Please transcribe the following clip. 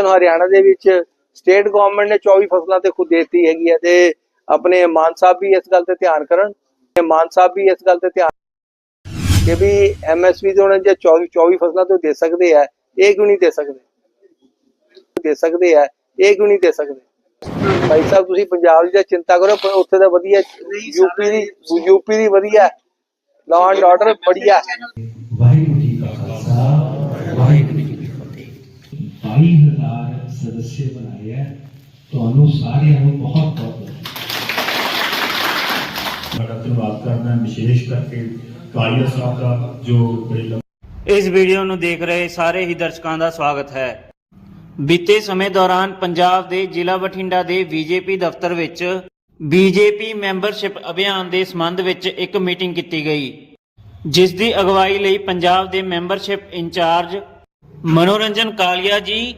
ਹਰਿਆਣਾ ਦੇ ਵਿੱਚ state government ਨੇ 24 ਫਸਲਾਂ ਤੇ ਖੁਦ ਦੇਤੀ ਹੈਗੀ ਹੈ ਤੇ ਆਪਣੇ ਮਾਨ ਸਾਹਿਬ ਵੀ ਇਸ ਗੱਲ ਤੇ ਧਿਆਨ ਕਰਨ ਮਾਨ ਸਾਹਿਬ ਵੀ ਇਸ ਗੱਲ ਤੇ ਧਿਆਨ ਕਿ ਵੀ ਐਮਐਸਪੀ ਤੇ ਉਹਨਾਂ ਜੇ 24 24 ਫਸਲਾਂ ਤੇ ਦੇ ਸਕਦੇ ਆ ਇਹ ਕਿਉਂ ਨਹੀਂ ਦੇ ਸਕਦੇ? ਦੇ ਸਕਦੇ ਆ ਇਹ ਕਿਉਂ ਨਹੀਂ ਦੇ ਸਕਦੇ? ਭਾਈ ਸਾਹਿਬ ਤੁਸੀਂ ਪੰਜਾਬ ਦੀ ਚਿੰਤਾ ਕਰੋ ਪਰ ਉੱਥੇ ਦਾ ਵਧੀਆ ਯੂਪੀ ਦੀ ਯੂਪੀ ਦੀ ਵਧੀਆ। ਲਾਅ ਐਂਡ ਆਰਡਰ ਬੜੀਆ। ਹੈ। ਵਾਹਿਗੁਰੂ ਜੀ ਕਾ ਖਾਲਸਾ ਵਾਹਿਗੁਰੂ ਜੀ ਕੀ ਫਤਿਹ 22000 ਸਦੱਸਿਆ ਬਣਾਏ ਤੁਹਾਨੂੰ ਸਾਰਿਆਂ ਨੂੰ ਬਹੁਤ ਬਹੁਤ ਸਾਡਾ ਧੰਨਵਾਦ ਕਰਦਾ ਵਿਸ਼ੇਸ਼ ਕਰਕੇ ਕਾਲੀਆ ਸਾਹਿਬ ਦਾ ਜੋ ਇਸ ਵੀਡੀਓ ਨੂੰ ਦੇਖ ਰਹੇ ਸਾਰੇ ਹੀ ਦਰਸ਼ਕਾਂ ਦਾ ਸਵਾਗਤ ਹੈ। ਬੀਤੇ ਸਮੇਂ ਦੌਰਾਨ ਪੰਜਾਬ ਦੇ ਜ਼ਿਲ੍ਹਾ ਬਠਿੰਡਾ ਦੇ ਬੀਜੇਪੀ ਦਫ਼ਤਰ ਵਿੱਚ ਬੀਜੇਪੀ ਮੈਂਬਰਸ਼ਿਪ ਅਭਿਆਨ ਦੇ ਸੰਬੰਧ ਵਿੱਚ ਇੱਕ ਮੀਟਿੰਗ ਕੀਤੀ ਗਈ, ਜਿਸ ਦੀ ਅਗਵਾਈ ਲਈ ਪੰਜਾਬ ਦੇ ਮੈਂਬਰਸ਼ਿਪ ਇੰਚਾਰਜ ਮਨੋਰੰਜਨ ਕਾਲੀਆ ਜੀ